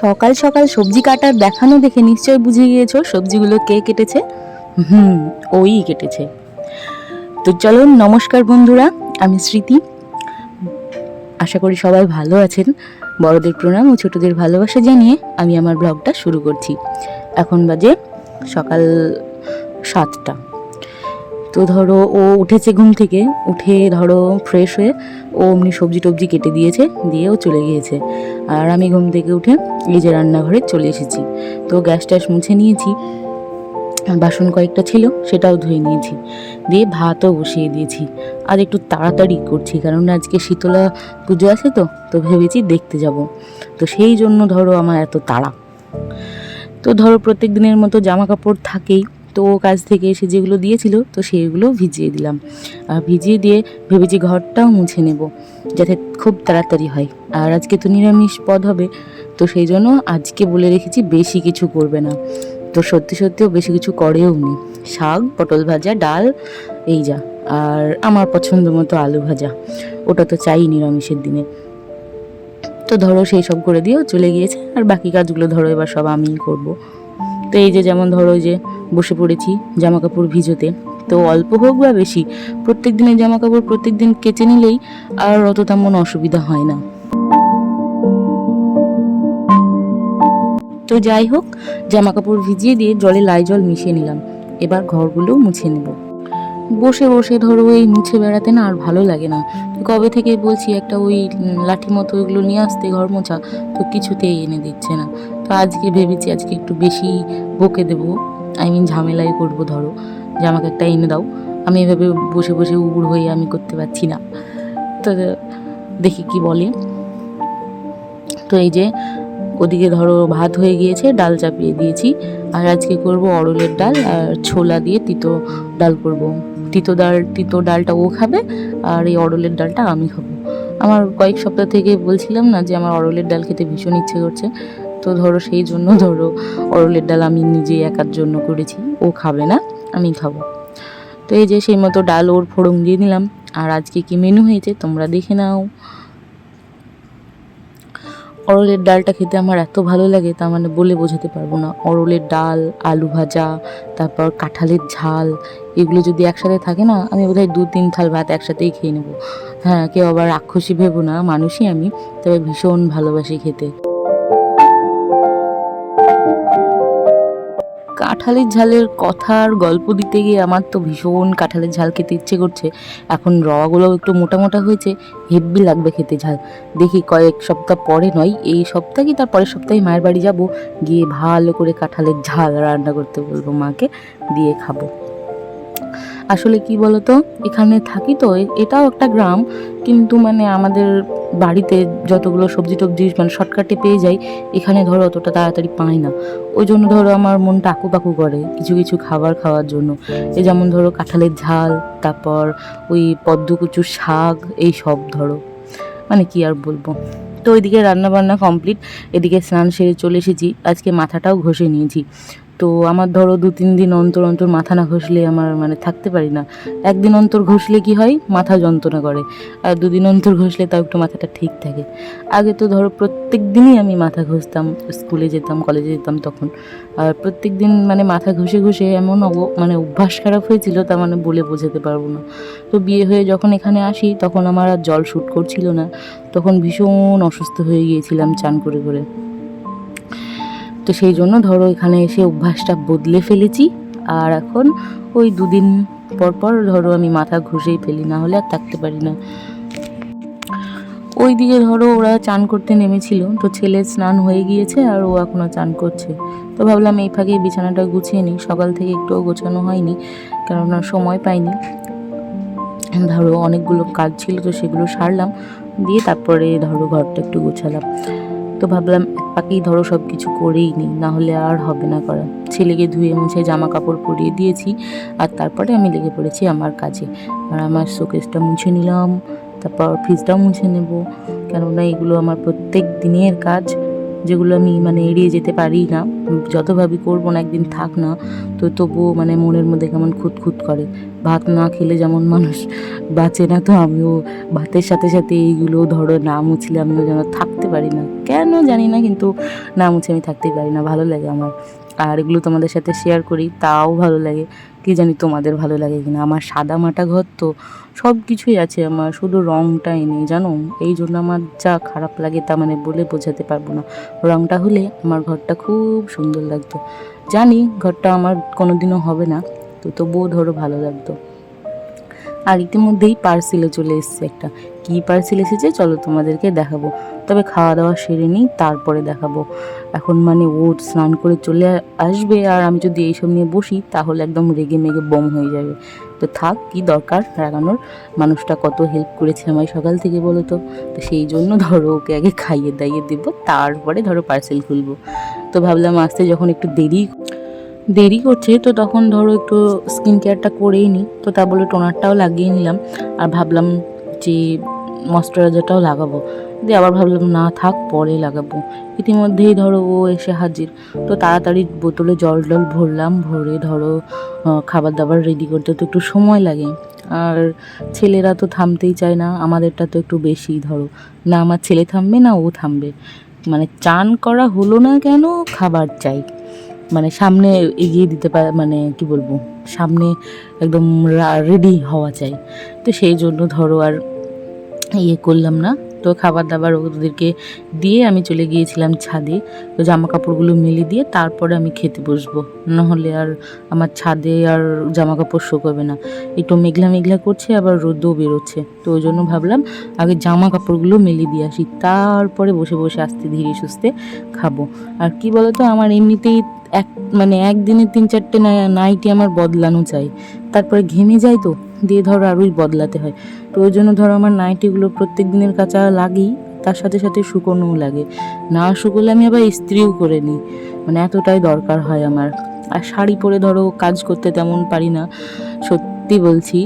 সকাল সকাল সবজি কাটার দেখানো দেখে নিশ্চয় বুঝে গিয়েছো সবজিগুলো কে কেটেছে? হুম, ওই কেটেছে। তো চলো নমস্কার বন্ধুরা, আমি স্মৃতি। আশা করি সবাই ভালো আছেন। বড়দের প্রণাম ও ছোটদের ভালোবাসা জানিয়ে আমি আমার ব্লগটা শুরু করছি। এখন বাজে সকাল সাতটা। তো ধরো ও উঠেছে ঘুম থেকে, উঠে ধরো ফ্রেশ হয়ে ও অমনি সবজি টবজি কেটে দিয়েছে, দিয়ে ও চলে গিয়েছে। আর আমি ঘুম থেকে উঠে এই যে রান্নাঘরে চলে এসেছি। তো গ্যাস ট্যাস মুছে নিয়েছি। বাসন কয়েকটা ছিল, সেটাও ধুয়ে নিয়েছি। দিয়ে ভাতও বসিয়ে দিয়েছি। আর একটু তাড়াতাড়ি করছি, কারণ আজকে শীতলা পুজো আছে তো তো ভেবেছি দেখতে যাব। তো সেই জন্য ধরো আমার এত তাড়া। তো ধরো প্রত্যেক দিনের মতো জামা কাপড় থাকেই, তো কাজ থেকে এসে যেগুলো দিয়েছিল, তো সেইগুলো ভিজিয়ে দিলাম। আর ভিজিয়ে দিয়ে ভেবেছি ঘরটাও মুছে নেব, যাতে খুব তাড়াতাড়ি হয়। আর আজকে তো নিরামিষ পদ হবে, তো সেই জন্য আজকে বলে রেখেছি বেশি কিছু করবে না। তো সত্যি সত্যিও বেশি কিছু করেও নি। শাক, পটল ভাজা, ডাল, এই যা। আর আমার পছন্দ মতো আলু ভাজা। ওটা তো চাই নিরামিষের দিনে। তো ধরো সেই সব করে দিয়েও চলে গিয়েছে। আর বাকি কাজগুলো ধরো এবার সব আমিই করব। তো এই যে যেমন ধরো যে বসে পড়েছি জামা কাপড় ভিজোতে। তো অল্প হোক বা বেশি প্রত্যেক দিনের জামা কাপড় প্রত্যেক দিন কেচে নিলেই আর অত তেমন অসুবিধা হয় না। তো যাই হোক জামা কাপড় ভিজিয়ে দিয়ে জলে লাই জল মিশিয়ে নিলাম। এবার ঘরগুলোও মুছে নেব। বসে বসে ধরো এই মুছে বেড়াতে না আর ভালো লাগে না। কবে থেকে বলছি একটা ওই লাঠি মতো ওইগুলো নিয়ে আসতে ঘর মোছা, তো কিছুতেই এনে দিচ্ছে না। তো আজকে ভেবেছি আজকে একটু বেশি বকে দেবো। আই মিন ঝামেলাই করব ধরো। যে আমাকে একটা এনে দাও। আমি এভাবে বসে বসে উবুড় হয়ে আমি করতে পারছি না। তো দেখি কি বলে। তো এই যে ওদিকে ধরো ভাত হয়ে গিয়েছে, ডাল চাপিয়ে দিয়েছি। আর আজকে করব অরলের ডাল আর ছোলা দিয়ে তিতো ডাল করব। তিতো ডাল, তিতো ডালটা ও খাবে আর এই অরলের ডালটা আমি খাব। আমার কয়েক সপ্তাহ থেকে বলছিলাম না যে আমার অরলের ডাল খেতে ভীষণ ইচ্ছে করছে। তো ধরো সেই জন্য ধরো অরলের ডাল আমি নিজে একার জন্য করেছি, ও খাবে না, আমি খাব। তো এই যে সেই মতো ডাল ওর ফোড়ন দিয়ে নিলাম আর আজকে কি মেনু হয়েছে তোমরা দেখে নাও। অরলের ডালটা খেতে আমার এত ভালো লাগে, তা মানে বলে বোঝাতে পারব না। অরলের ডাল, আলু ভাজা, তারপর কাঁঠালের ঝাল, এগুলো যদি একসাথে থাকে না, আমি বোধহয় দু তিন থাল ভাত একসাথেই খেয়ে নেব। হ্যাঁ কেউ আবার রাক্ষসী ভেবো না, মানুষই আমি, তবে ভীষণ ভালোবাসি খেতে। কাঁঠালের ঝালের কথার গল্প দিতে গিয়ে আমার তো ভীষণ কাঁঠালের ঝাল খেতে ইচ্ছে করছে। এখন রওয়াগুলো একটু মোটা মোটা হয়েছে, হেব্বি লাগবে খেতে ঝাল। দেখি কয়েক সপ্তাহ পরে নয়, এই সপ্তাহে কি তার পরের সপ্তাহে মায়ের বাড়ি যাব? গিয়ে ভালো করে কাঁঠালের ঝাল রান্না করতে বলব মাকে, দিয়ে খাব। আসলে কি বলতো, এখানে থাকি তো এটাও একটা গ্রাম, কিন্তু মানে আমাদের বাড়িতে যতগুলো সবজি টবজি মানে শর্টকাটে পেয়ে যাই, এখানে ধরো অতটা তাড়াতাড়ি পাই না। ওই জন্য ধরো আমার মনটা আকুপাকু করে কিছু কিছু খাবার খাওয়ার জন্য। এই যেমন ধরো কাঁঠালের ঝাল, তারপর ওই পদ্মকুচুর শাক, এই সব ধরো। মানে কি আর বলব? তো ওইদিকে রান্না বান্না কমপ্লিট এদিকে স্নান সেরে চলে এসেছি। আজকে মাথাটাও ঘষে নিয়েছি। তো আমার ধরো দু, তিন দিন অন্তর অন্তর মাথা না ঘষলে আমার মানে থাকতে পারি না। একদিন অন্তর ঘষলে কি হয়? মাথা যন্ত্রণা করে। আর দুদিন অন্তর ঘষলে তাও একটু মাথাটা ঠিক থাকে। আগে তো ধরো প্রত্যেক দিনই আমি মাথা ঘষতাম, স্কুলে যেতাম, কলেজে যেতাম তখন। আর প্রত্যেক দিন মানে মাথা ঘষে ঘষে এমন মানে অভ্যাস খারাপ হয়েছিল, তা মানে বলে বোঝাতে পারব না। তো বিয়ে হয়ে যখন এখানে আসি, তখন আমার আর জল শ্যুট করছিল না। তখন ভীষণ অসুস্থ হয়ে গিয়েছিলাম চান করে করে। তো সেই জন্য ধরো এখানে এসে অভ্যাসটা বদলে ফেলেছি। আর এখন ওই দুদিন পর পর ধরো আমি মাথা ঘষেই ফেলি, না হলে আর থাকতে পারি না। ওই দিকে ধরো ওরা চান করতে নেমেছিল, তো ছেলে স্নান হয়ে গিয়েছে আর ও এখনও চান করছে। তো ভাবলাম এই ফাঁকে বিছানাটা গুছিয়ে নিই, সকাল থেকে একটুও গোছানো হয়নি, কেননা সময় পাইনি। ধরো অনেকগুলো কাজ ছিল তো সেগুলো সারলাম, দিয়ে তারপরে ধরো ঘরটা একটু গোছালাম। তো ভাবলাম, এক পাকেই ধরো সব কিছু করেই নিই নাহলে আর হবে না করা ছেলেকে ধুয়ে মুছে জামা কাপড় পরিয়ে দিয়েছি, আর তারপরে আমি লেগে পড়েছি আমার কাজে। আর আমার শোকেসটা মুছে নিলাম, তারপর ফ্রিজটাও মুছে নেব। কেননা এগুলো আমার প্রত্যেক দিনের কাজ। যেগুলো আমি মানে এড়িয়ে যেতে পারি না, যত ভাবি করব না একদিন থাক না, তো তবুও মানে মনের মধ্যে কেমন খুঁতখুত করে। ভাত না খেলে যেমন মানুষ বাঁচে না, তো আমিও ভাতের সাথে সাথে এইগুলো ধরো না মুছলে আমিও যেন থাকতে পারি না। কেন জানি না, কিন্তু না মুছে আমি থাকতেই পারি না, ভালো লাগে আমার। আর এগুলো তোমাদের সাথে শেয়ার করি, তাও ভালো লাগে। কি জানি তোমাদের ভালো লাগে কিনা? আমার সাদা মাটা ঘর তো সব কিছুই আছে, আমার শুধু রঙটাই নেই, জানো? এই জন্য আমার যা খারাপ লাগে তা মানে বলে বোঝাতে পারব না। রঙটা হলে আমার ঘরটা খুব সুন্দর লাগতো। জানি ঘরটা আমার কোনোদিনও হবে না, তো তবুও ধরো ভালো লাগতো। আর ইতিমধ্যেই পার্সেলে চলে এসছে একটা। কী পার্সেল এসেছে? চলো তোমাদেরকে দেখাবো। তবে খাওয়া দাওয়া সেরে নিই, তারপরে দেখাবো। এখন মানে ও স্নান করে চলে আসবে আর আমি যদি এইসব নিয়ে বসি, তাহলে একদম রেগে মেগে বম হয়ে যাবে। তো থাক, কি দরকার রাগানোর? মানুষটা কত হেল্প করেছে আমায় সকাল থেকে বলো তো? তো সেই জন্য ধরো ওকে আগে খাইয়ে দাইয়ে দেবো, তারপরে ধরো পার্সেল খুলবো। তো ভাবলাম আসতে যখন একটু দেরি দেরি করছে, তো তখন ধরো একটু স্কিন কেয়ারটা করেই নিই তো তা বলে টোনারটাও লাগিয়ে নিলাম। আর ভাবলাম যে ময়শ্চারাইজারটাও লাগাবো। দিয়ে আবার ভাবলাম, না থাক, পরে লাগাবো। ইতিমধ্যেই ধরো ও এসে হাজির। তো তাড়াতাড়ি বোতলে জল টল ভরলাম, ভরে ধরো খাবার দাবার রেডি করতে তো একটু সময় লাগে। আর ছেলেরা তো থামতেই চায় না, আমাদেরটা তো একটু বেশি ধরো। না আমার ছেলে থামবে, না ও থামবে। মানে চান করা হলো না কেন, খাবার চাই। মানে সামনে এগিয়ে দিতে পারে মানে কি বলব, সামনে একদম রেডি হওয়া চাই। তো সেই জন্য ধরো আর ইয়ে করলাম না। তো খাবার দাবার ওদেরকে দিয়ে আমি চলে গিয়েছিলাম ছাদে। তো জামা কাপড়গুলো মেলে দিয়ে তারপরে আমি খেতে বসবো। নাহলে আর আমার ছাদে আর জামা কাপড় শুকোবে না। একটু মেঘলা মেঘলা করছে, আবার রোদও বেরোচ্ছে। তো ওই জন্য ভাবলাম আগে জামা কাপড়গুলো মেলে দিয়ে আসি। তারপরে বসে বসে আস্তে ধীরে সুস্থে খাব। আর কি বলতো, আমার এমনিতেই এক মানে একদিনে তিন চারটে নাইটি আমার বদলানো চাই। তারপরে ঘেমে যায় তো, দিয়ে ধরো আরোই বদলাতে হয়। তো ওই জন্য ধরো আমার নাইটিগুলো প্রত্যেক দিনের কাঁচা লাগেই, তার সাথে সাথে শুকোনোও লাগে। না শুকোলে আমি আবার ইস্ত্রিও করে নিই মানে এতটাই দরকার হয় আমার। আর শাড়ি পরে ধরো কাজ করতে তেমন পারি না, সত্যি বলছি।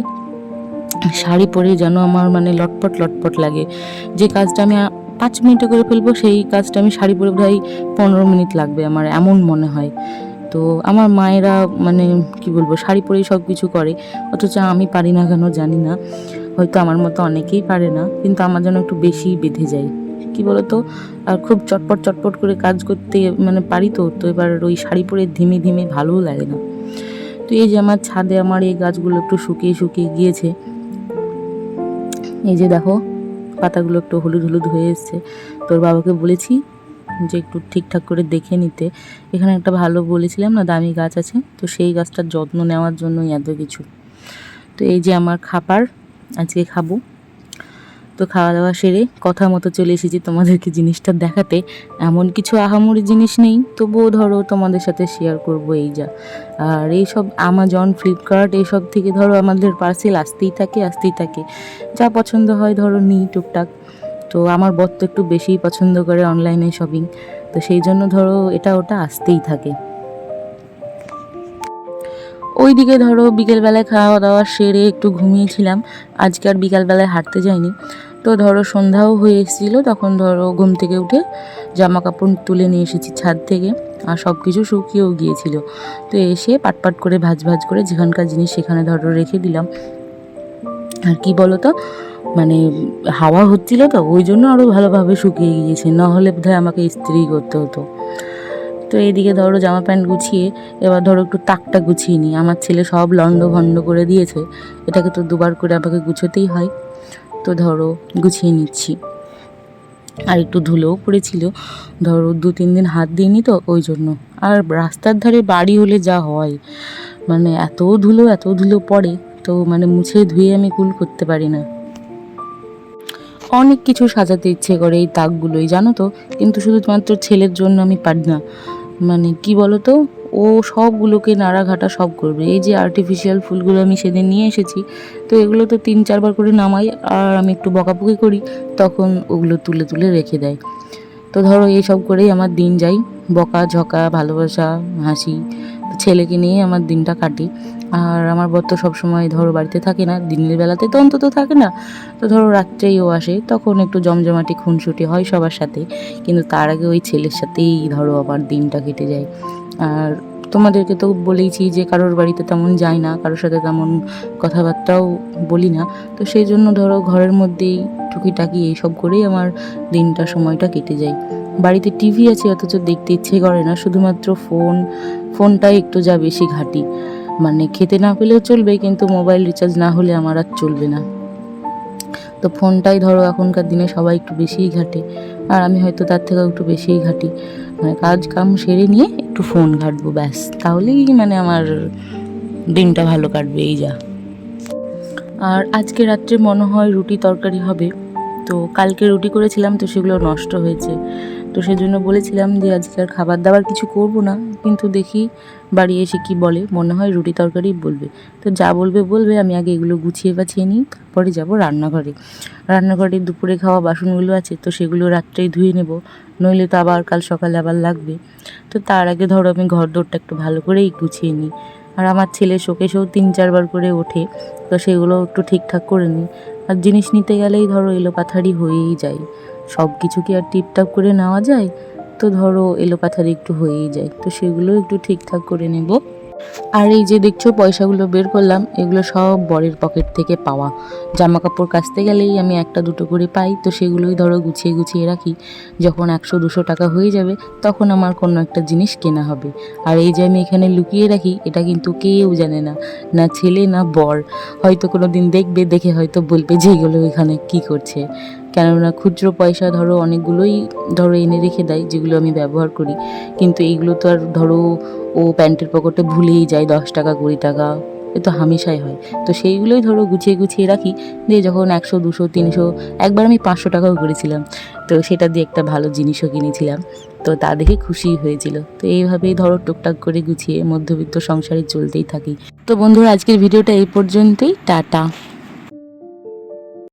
শাড়ি পরে যেন আমার মানে লটপট লটপট লাগে। যে কাজটা আমি পাঁচ মিনিটে করে ফেলব, সেই কাজটা আমি শাড়ি পরে প্রায় পনেরো মিনিট লাগবে আমার, এমন মনে হয়। তো আমার মায়েরা মানে কি বলব, শাড়ি পরেই সব কিছু করে, অথচ আমি পারি না কেন জানি না। হয়তো আমার মতো অনেকেই পারে না, কিন্তু আমার যেন একটু বেশি বেঁধে যায়। কি বলতো? আর খুব চটপট চটপট করে কাজ করতে মানে পারি তো তো এবার ওই শাড়ি পরে ধিমে ধিমে ভালোও লাগে না। তো এই যে আমার ছাদে আমার এই গাছগুলো একটু শুকিয়ে শুকিয়ে গিয়েছে। এই যে দেখো, পাতাগুলো একটু হলুদ হলুদ হয়ে এসছে। তোর বাবাকে বলেছি যে একটু ঠিকঠাক করে দেখে নিতে। এখানে একটা ভালো বলেছিলাম না, দামি গাছ আছে, তো সেই গাছটার যত্ন নেওয়ার জন্যই এত কিছু। তো এই যে আমার খাবার, আজকে খাব। তো খাওয়া দাওয়া সেরে কথা মতো চলে এসেছি তোমাদেরকে জিনিসটা দেখাতে। এমন কিছু আহামরি জিনিস নেই, তবুও ধরো তোমাদের সাথে শেয়ার করব এই যা। আর এইসব আমাজন ফ্লিপকার্ট এইসব থেকে ধরো আমাদের পার্সেল আসতেই থাকে আসতেই থাকে। যা পছন্দ হয় ধরো নিই টুকটাক। তো আমার বর তো একটু বেশিই পছন্দ করে অনলাইনে শপিং তো সেই জন্য ধরো এটা ওটা আসতেই থাকে। ওইদিকে ধরো বিকেলবেলায় খাওয়া দাওয়া সেরে একটু ঘুমিয়েছিলাম। আজকে আর বিকালবেলায় হাঁটতে যাইনি। তো ধরো সন্ধ্যাও হয়ে এসেছিল, তখন ধরো ঘুম থেকে উঠে জামা কাপড় তুলে নিয়ে এসেছি ছাদ থেকে। আর সব কিছু শুকিয়েও গিয়েছিল। তো এসে পাটপাট করে ভাজ ভাজ করে যেখানকার জিনিস সেখানে ধরো রেখে দিলাম। আর কি বলো তো মানে হাওয়া হচ্ছিল তো, ওই জন্য আরও ভালোভাবে শুকিয়ে গিয়েছে নাহলে বোধহয় আমাকে ইস্ত্রি করতে হতো। তো এইদিকে ধরো জামা প্যান্ট গুছিয়ে, এবার ধরো একটু তাকটা গুছিয়ে নিই। আমার ছেলে সব লন্ড ভন্ড করে দিয়েছে, এটাকে তো দুবার করে আমাকে গুছোতেই হয়। তো ধরো গুছিয়ে নিচ্ছি। আর একটু ধুলোও পড়েছিল, ধরো দু তিন দিন হাত দিইনি তো, ওই জন্য। আর রাস্তার ধারে বাড়ি হলে যা হয় মানে এত ধুলো এত ধুলো পড়ে, তো মানে মুছে ধুয়ে আমি কুল করতে পারি না। অনেক কিছু সাজাতে ইচ্ছে করে এই তাকগুলোই, জানো তো? কিন্তু শুধুমাত্র ছেলের জন্য আমি পারি না। মানে কি বলো তো ও সবগুলোকে নাড়াঘাটা সব করবে। এই যে আর্টিফিশিয়াল ফুলগুলো আমি সেদিন নিয়ে এসেছি, তো এগুলো তো তিন চারবার করে নামাই, আর আমি একটু বকাবকি করি, তখন ওগুলো তুলে তুলে রেখে দেয়। তো ধরো এইসব করেই আমার দিন যায়। বকা, ঝকা, ভালোবাসা, হাসি ছেলেকে নিয়ে আমার দিনটা কাটি। আর আমার বর তো সবসময় ধরো বাড়িতে থাকে না, দিনের বেলাতে তো অন্তত থাকে না। তো ধরো রাত্রেই ও আসে, তখন একটু জমজমাটি, খুনসুটি হয় সবার সাথে। কিন্তু তার আগে ওই ছেলের সাথেই ধরো আমার দিনটা কেটে যায়। আর তোমাদেরকে তো বলেইছি যে কারোর বাড়িতে তেমন যাই না, কারোর সাথে তেমন কথাবার্তাও বলি না। তো সেই জন্য ধরো ঘরের মধ্যেই টুকিটাকি এইসব করেই আমার দিনটা, সময়টা কেটে যায়। বাড়িতে টিভি আছে, অথচ দেখতে ইচ্ছে করে না, শুধুমাত্র ফোন, ফোনটাই একটু যা বেশি ঘাটি। মানে খেতে না পেলেও চলবে, কিন্তু মোবাইল রিচার্জ না হলে আমার আর চলবে না। তো ফোনটাই ধরো এখনকার দিনে সবাই একটু বেশিই ঘাটে, আর আমি হয়তো তার থেকেও একটু বেশিই ঘাটি। মানে কাজ কাম সেরে নিয়ে একটু ফোন ঘাটবো, ব্যাস। তাহলেই মানে আমার দিনটা ভালো কাটবে, এই যা। আর আজকে রাত্রে মনে হয় রুটি তরকারি হবে। তো কালকে রুটি করেছিলাম তো সেগুলো নষ্ট হয়েছে। তো সেজন্য বলেছিলাম যে আজকে আর খাবার দাবার কিছু করব না। কিন্তু দেখি বাড়ি এসে কি বলে, মনে হয় রুটি তরকারি বলবে। তো যা বলবে বলবে। আমি আগে এগুলো গুছিয়ে বাছিয়ে নিই, তারপরে যাব রান্নাঘরে। রান্নাঘরে দুপুরে খাওয়া বাসনগুলো আছে, তো সেগুলো রাত্রেই ধুয়ে নেব। নইলে তো আবার কাল সকালে আবার লাগবে। তো তার আগে ধরো আমি ঘর দৌড়টা একটু ভালো করেই গুছিয়ে নিই। আর আমার ছেলে শোকেশেও তিন চারবার করে ওঠে, তো সেগুলো একটু ঠিকঠাক করে নিই। আর জিনিস নিতে গেলেই ধরো এলোপাথারি হয়েই যায়। সব কিছু কি আর টিপটাপ করে নেওয়া যায়? তো ধরো এলোপাথারি একটু হয়েই যায়। তো সেগুলো একটু ঠিকঠাক করে নেব। আর এই যে দেখছ, পয়সাগুলো বের করলাম, এগুলো সব বরের পকেট থেকে পাওয়া। জামা কাপড় কাচতে গেলেই আমি একটা দুটো করে পাই, তো সেগুলোই ধরো গুছিয়ে গুছিয়ে রাখি। যখন একশো দুশো টাকা হয়ে যাবে, তখন আমার কোনো একটা জিনিস কেনা হবে। আর এই যে আমি এখানে লুকিয়ে রাখি, এটা কিন্তু কেউ জানে না না ছেলে, না বর। হয়তো কোনো দিন দেখবে, দেখে হয়তো বলবে যে এগুলো এখানে কি করছে। কেননা খুচরো পয়সা ধরো অনেকগুলোই ধরো এনে রেখে দেয়, যেগুলো আমি ব্যবহার করি। কিন্তু এইগুলো তো আর ধরো ও প্যান্টের পকেটে ভুলেই যায় দশ টাকা, কুড়ি টাকা। এ তো হামেশাই হয়। তো সেইগুলোই ধরো গুছিয়ে গুছিয়ে রাখি। দিয়ে যখন একশো, দুশো, তিনশো, একবার আমি পাঁচশো টাকাও করেছিলাম। তো সেটা দিয়ে একটা ভালো জিনিসও কিনেছিলাম। তো তা দেখে খুশি হয়েছিল। তো এইভাবেই ধরো টুকটাক করে গুছিয়ে মধ্যবিত্ত সংসারে চলতেই থাকি। তো বন্ধুরা, আজকের ভিডিওটা এই পর্যন্তই। টাটা।